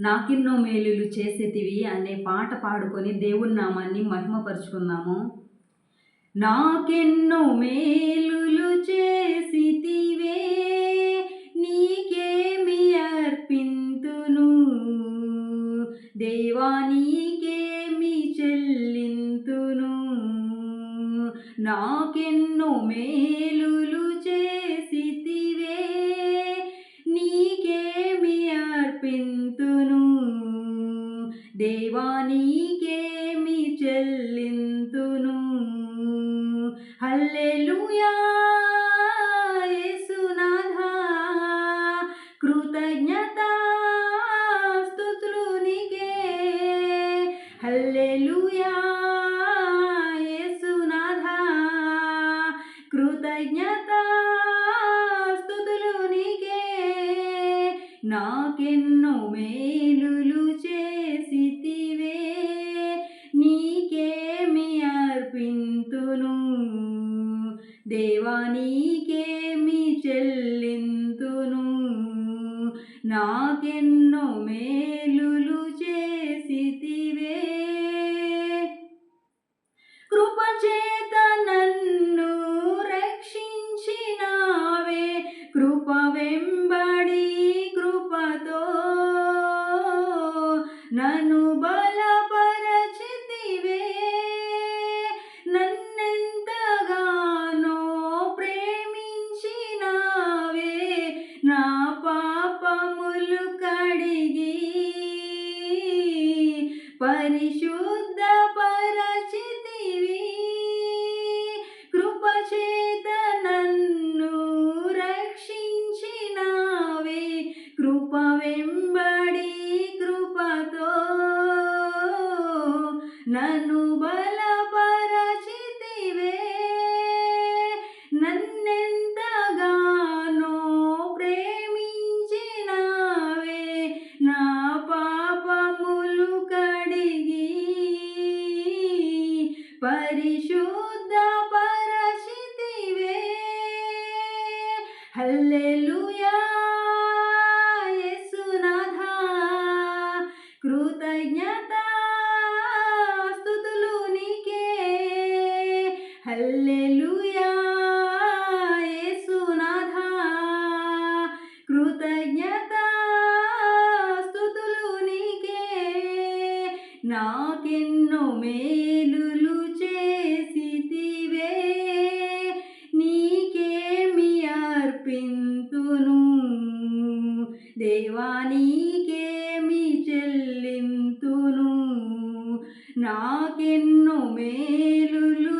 నాకెన్నో మేలులు చేసేటివి అనే పాట పాడుకొని దేవుని నామాన్ని మహిమపరుచుకుందాము. నాకెన్నో మేలులు చేసితివే నీకేమి అర్పింతును? దేవా నీకేమి చెల్లింతును? నాకెన్నో మేలులు దేవానీకేమి చెల్లింతును? హల్లెలుయా యేసునాథా కృతజ్ఞత స్తుతులు నీకే. హల్లెలూయా యేసునాథా కృతజ్ఞత స్తుతులు నీకే. నాకెన్నో మే దేవానీకేమి చెల్లింతును? నాకెన్నో మేలులు చేసితివే. కృపచేత నన్ను రక్షించినావే. కృప వెంబడి కృపతో నన్ను పరిశుద్ధ పరచితివి. కృపచేత నన్ను రక్షించినావే. కృప వెంబడి కృపతో నన్ను బల హల్లెలూయా యేసునాథా కృతజ్ఞత స్తుతులు నీకే. హల్లెలూయా యేసునాథా కృతజ్ఞత స్తుతులు నీకే. నాకెన్నో మేలులు చే నాకెన్నో మేలులు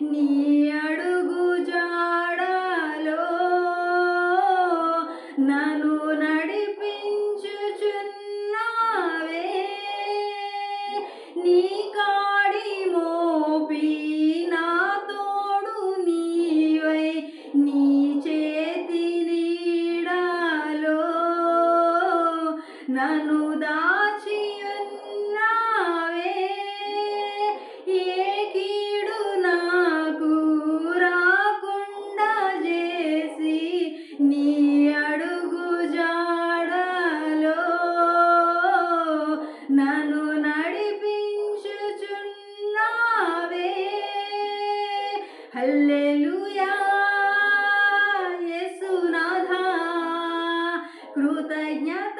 你。కృతజ్ఞత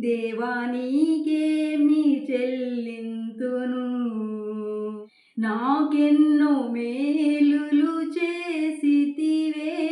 దేవా మీ చెల్లింతును. నాకెన్నో మేలులు చేసితివే